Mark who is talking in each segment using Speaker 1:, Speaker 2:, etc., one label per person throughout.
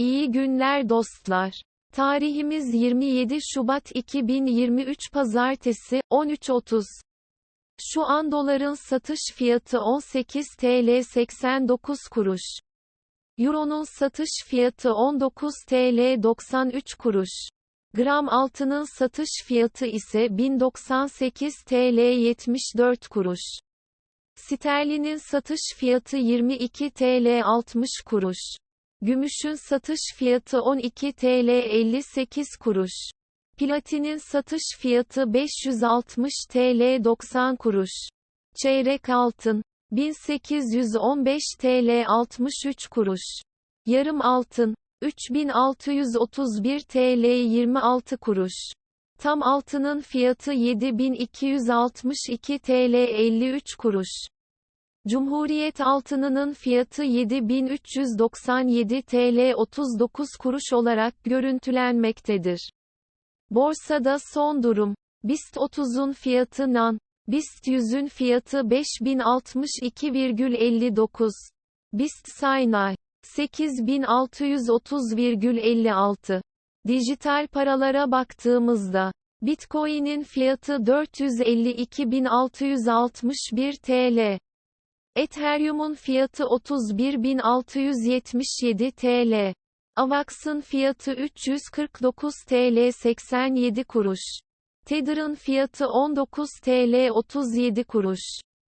Speaker 1: İyi günler dostlar. Tarihimiz 27 Şubat 2023 Pazartesi, 13.30. Şu an doların satış fiyatı 18 TL 89 kuruş. Euro'nun satış fiyatı 19 TL 93 kuruş. Gram altının satış fiyatı ise 1098 TL 74 kuruş. Sterlinin satış fiyatı 22 TL 60 kuruş. Gümüşün satış fiyatı 12 TL 58 kuruş. Platinin satış fiyatı 560 TL 90 kuruş. Çeyrek altın 1815 TL 63 kuruş. Yarım altın 3631 TL 26 kuruş. Tam altının fiyatı 7262 TL 53 kuruş. Cumhuriyet altınının fiyatı 7397 TL 39 kuruş olarak görüntülenmektedir. Borsada son durum. BIST 30'un fiyatı NAN. BIST 100'ün fiyatı 5062,59. BIST Saynay 8630,56. Dijital paralara baktığımızda, Bitcoin'in fiyatı 452.661 TL. Ethereum'un fiyatı 31.677 TL. Avax'ın fiyatı 349 TL 87 kuruş. Tether'ın fiyatı 19 TL 37 kuruş.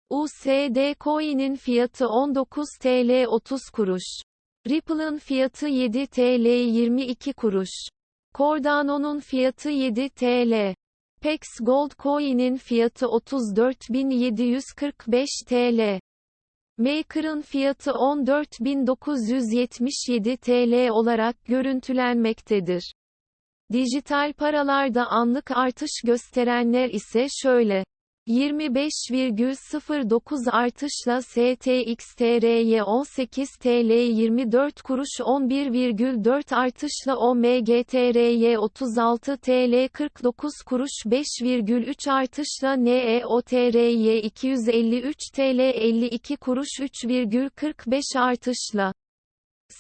Speaker 1: USD Coin'in fiyatı 19 TL 30 kuruş. Ripple'ın fiyatı 7 TL 22 kuruş. Cardano'nun fiyatı 7 TL. Pex Gold Coin'in fiyatı 34.745 TL. Maker'ın fiyatı 14.977 TL olarak görüntülenmektedir. Dijital paralarda anlık artış gösterenler ise şöyle. 25,09 artışla STXTRY 18 TL 24 kuruş 11,4 artışla OMGTRY 36 TL 49 kuruş 5,3 artışla NEOTRY 253 TL 52 kuruş 3,45 artışla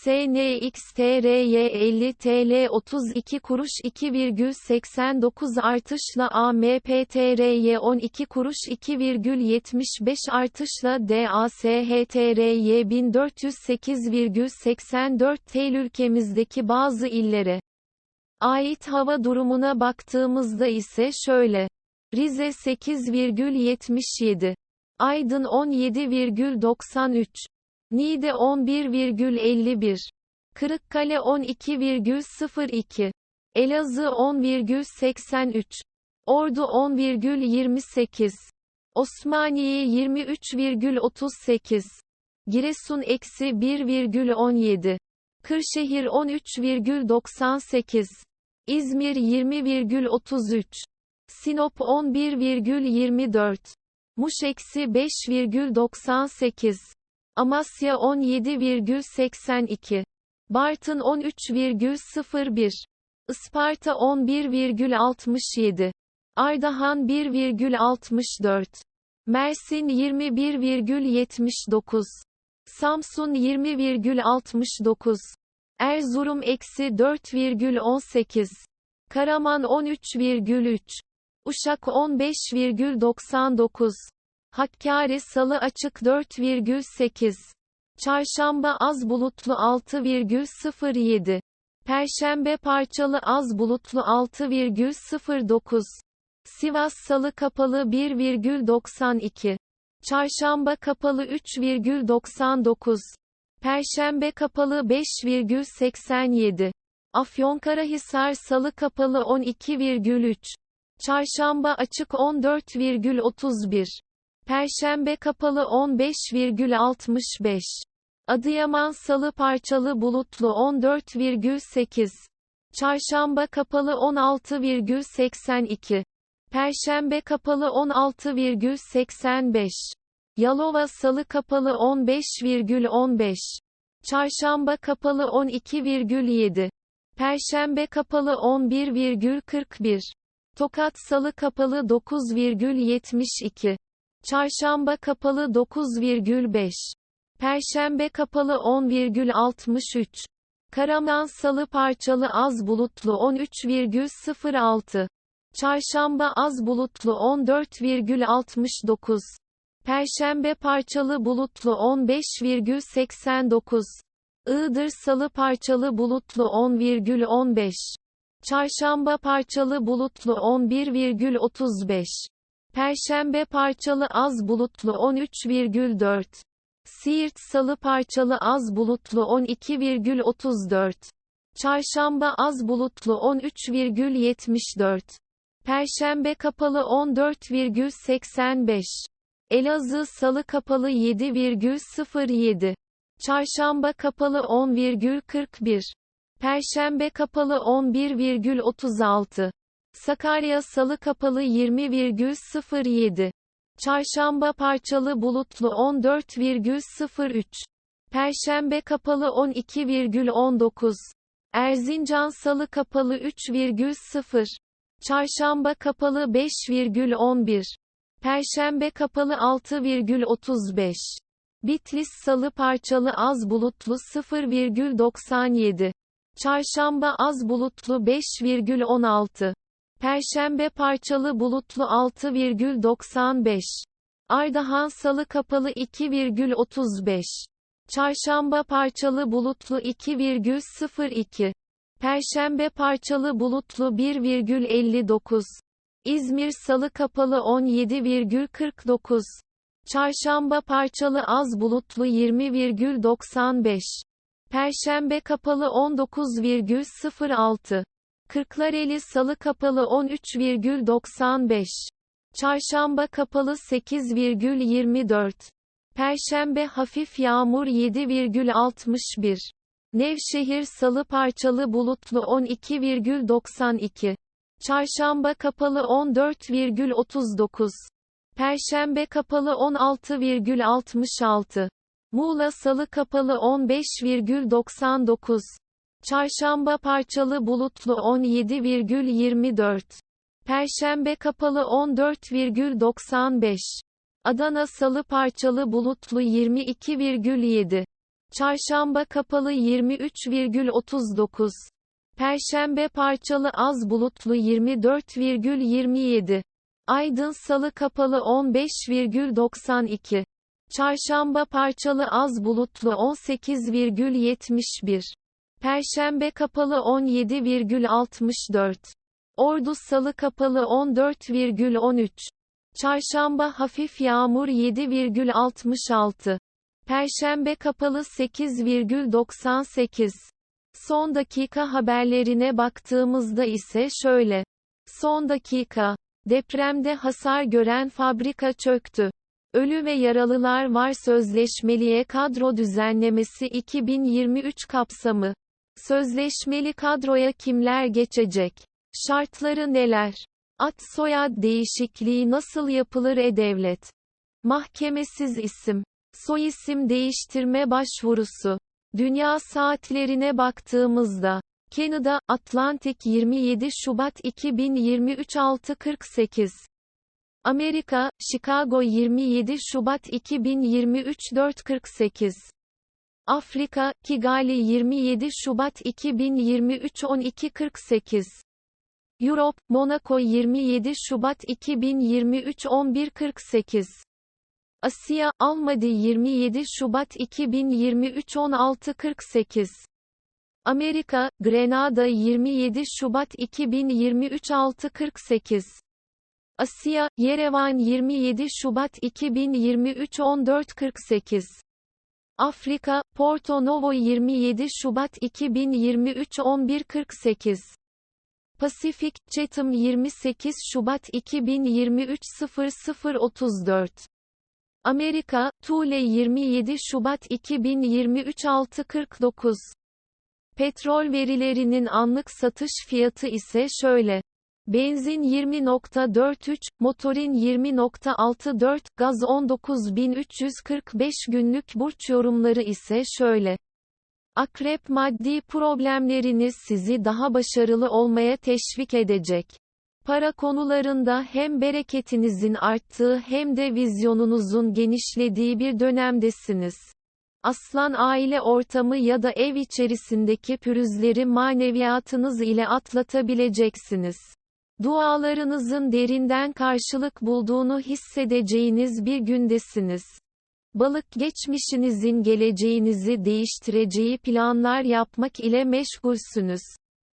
Speaker 1: SNXTRY 50 TL 32 kuruş 2,89 artışla AMPTRY 12 kuruş 2,75 artışla DASHTRY 1408,84 TL ülkemizdeki bazı illere ait hava durumuna baktığımızda ise şöyle. Rize 8,77. Aydın 17,93. Niğde 11,51. Kırıkkale 12,02. Elazığ 10,83. Ordu 10,28. Osmaniye 23,38. Giresun eksi 1,17. Kırşehir 13,98. İzmir 20,33. Sinop 11,24. Muş eksi 5,98. Amasya 17,82. Bartın 13,01. Isparta 11,67. Ardahan 1,64. Mersin 21,79. Samsun 20,69. Erzurum eksi 4,18. Karaman 13,3. Uşak 15,99. Hakkari Salı açık 4,8. Çarşamba az bulutlu 6,07. Perşembe parçalı az bulutlu 6,09. Sivas Salı kapalı 1,92. Çarşamba kapalı 3,99. Perşembe kapalı 5,87. Afyonkarahisar Salı kapalı 12,3. Çarşamba açık 14,31. Perşembe kapalı 15,65. Adıyaman Salı parçalı bulutlu 14,8. Çarşamba kapalı 16,82. Perşembe kapalı 16,85. Yalova Salı kapalı 15,15. Çarşamba kapalı 12,7. Perşembe kapalı 11,41. Tokat Salı kapalı 9,72. Çarşamba kapalı 9,5. Perşembe kapalı 10,63. Karaman Salı parçalı az bulutlu 13,06. Çarşamba az bulutlu 14,69. Perşembe parçalı bulutlu 15,89. Iğdır Salı parçalı bulutlu 10,15. Çarşamba parçalı bulutlu 11,35. Perşembe parçalı az bulutlu 13,4. Siirt Salı parçalı az bulutlu 12,34. Çarşamba az bulutlu 13,74. Perşembe kapalı 14,85. Elazığ Salı kapalı 7,07. Çarşamba kapalı 10,41. Perşembe kapalı 11,36. Sakarya Salı kapalı 20,07. Çarşamba parçalı bulutlu 14,03. Perşembe kapalı 12,19. Erzincan Salı kapalı 3,0. Çarşamba kapalı 5,11. Perşembe kapalı 6,35. Bitlis Salı parçalı az bulutlu 0,97. Çarşamba az bulutlu 5,16. Perşembe parçalı bulutlu 6,95. Ardahan Salı kapalı 2,35. Çarşamba parçalı bulutlu 2,02. Perşembe parçalı bulutlu 1,59. İzmir Salı kapalı 17,49. Çarşamba parçalı az bulutlu 20,95. Perşembe kapalı 19,06. Kırklareli Salı kapalı 13,95. Çarşamba kapalı 8,24. Perşembe hafif yağmur 7,61. Nevşehir Salı parçalı bulutlu 12,92. Çarşamba kapalı 14,39. Perşembe kapalı 16,66. Muğla Salı kapalı 15,99. Çarşamba parçalı bulutlu 17,24. Perşembe kapalı 14,95. Adana Salı parçalı bulutlu 22,7. Çarşamba kapalı 23,39. Perşembe parçalı az bulutlu 24,27. Aydın Salı kapalı 15,92. Çarşamba parçalı az bulutlu 18,71. Perşembe kapalı 17,64. Ordu Salı kapalı 14,13. Çarşamba hafif yağmur 7,66. Perşembe kapalı 8,98. Son dakika haberlerine baktığımızda ise şöyle. Son dakika. Depremde hasar gören fabrika çöktü. Ölü ve yaralılar var sözleşmeliye kadro düzenlemesi 2023 kapsamı. Sözleşmeli kadroya kimler geçecek? Şartları neler? At soyad değişikliği nasıl yapılır e-devlet? Mahkemesiz isim. Soyisim değiştirme başvurusu. Dünya saatlerine baktığımızda Canada, Atlantik 27 Şubat 2023 6.48 Amerika, Chicago 27 Şubat 2023 4.48 Afrika, Kigali 27 Şubat 2023 12.48 Europe, Monaco 27 Şubat 2023 11.48 Asya, Almaty 27 Şubat 2023 16.48 Amerika, Grenada 27 Şubat 2023 6.48 Asya, Yerevan 27 Şubat 2023 14.48 Afrika, Porto Novo 27 Şubat 2023 11.48 Pasifik, Chatham 28 Şubat 2023 0034 Amerika, Tule 27 Şubat 2023 6.49 Petrol verilerinin anlık satış fiyatı ise şöyle. Benzin 20.43, motorin 20.64, gaz 19.345 günlük burç yorumları ise şöyle. Akrep maddi problemleriniz sizi daha başarılı olmaya teşvik edecek. Para konularında hem bereketinizin arttığı hem de vizyonunuzun genişlediği bir dönemdesiniz. Aslan aile ortamı ya da ev içerisindeki pürüzleri maneviyatınız ile atlatabileceksiniz. Dualarınızın derinden karşılık bulduğunu hissedeceğiniz bir gündesiniz. Balık geçmişinizin geleceğinizi değiştireceği planlar yapmak ile meşgulsünüz.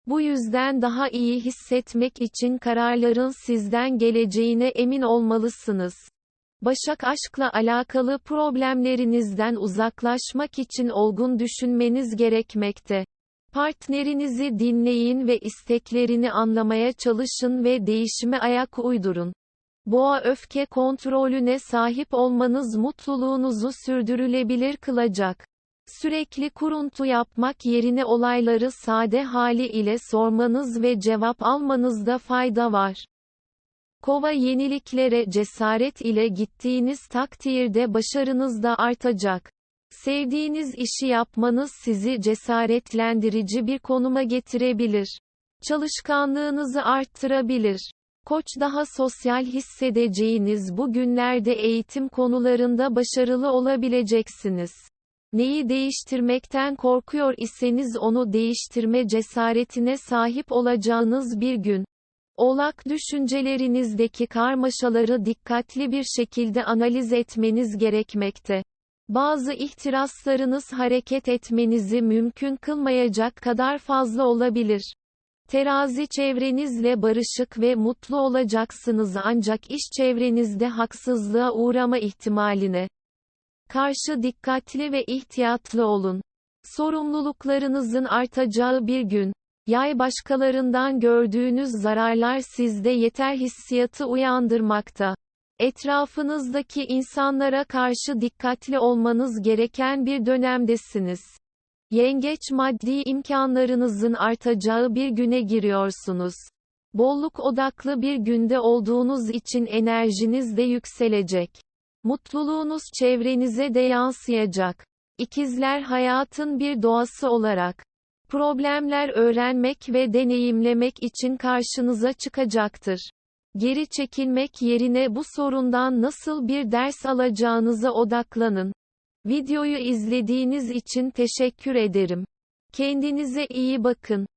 Speaker 1: Bu yüzden daha iyi hissetmek için kararların sizden geleceğine emin olmalısınız. Başak aşkla alakalı problemlerinizden uzaklaşmak için olgun düşünmeniz gerekmekte. Partnerinizi dinleyin ve isteklerini anlamaya çalışın ve değişime ayak uydurun. Boğa öfke kontrolüne sahip olmanız mutluluğunuzu sürdürülebilir kılacak. Sürekli kuruntu yapmak yerine olayları sade hali ile sormanız ve cevap almanızda fayda var. Kova yeniliklere cesaret ile gittiğiniz takdirde başarınız da artacak. Sevdiğiniz işi yapmanız sizi cesaretlendirici bir konuma getirebilir. Çalışkanlığınızı arttırabilir. Koç daha sosyal hissedeceğiniz bu günlerde eğitim konularında başarılı olabileceksiniz. Neyi değiştirmekten korkuyor iseniz onu değiştirme cesaretine sahip olacağınız bir gün. Oğlak düşüncelerinizdeki karmaşaları dikkatli bir şekilde analiz etmeniz gerekmekte. Bazı ihtiraslarınız hareket etmenizi mümkün kılmayacak kadar fazla olabilir. Terazi çevrenizle barışık ve mutlu olacaksınız ancak iş çevrenizde haksızlığa uğrama ihtimaline karşı dikkatli ve ihtiyatlı olun. Sorumluluklarınızın artacağı bir gün. Yay başkalarından gördüğünüz zararlar sizde yeter hissiyatı uyandırmakta. Etrafınızdaki insanlara karşı dikkatli olmanız gereken bir dönemdesiniz. Yengeç maddi imkanlarınızın artacağı bir güne giriyorsunuz. Bolluk odaklı bir günde olduğunuz için enerjiniz de yükselecek. Mutluluğunuz çevrenize de yansıyacak. İkizler hayatın bir doğası olarak problemler öğrenmek ve deneyimlemek için karşınıza çıkacaktır. Geri çekilmek yerine bu sorundan nasıl bir ders alacağınıza odaklanın. Videoyu izlediğiniz için teşekkür ederim. Kendinize iyi bakın.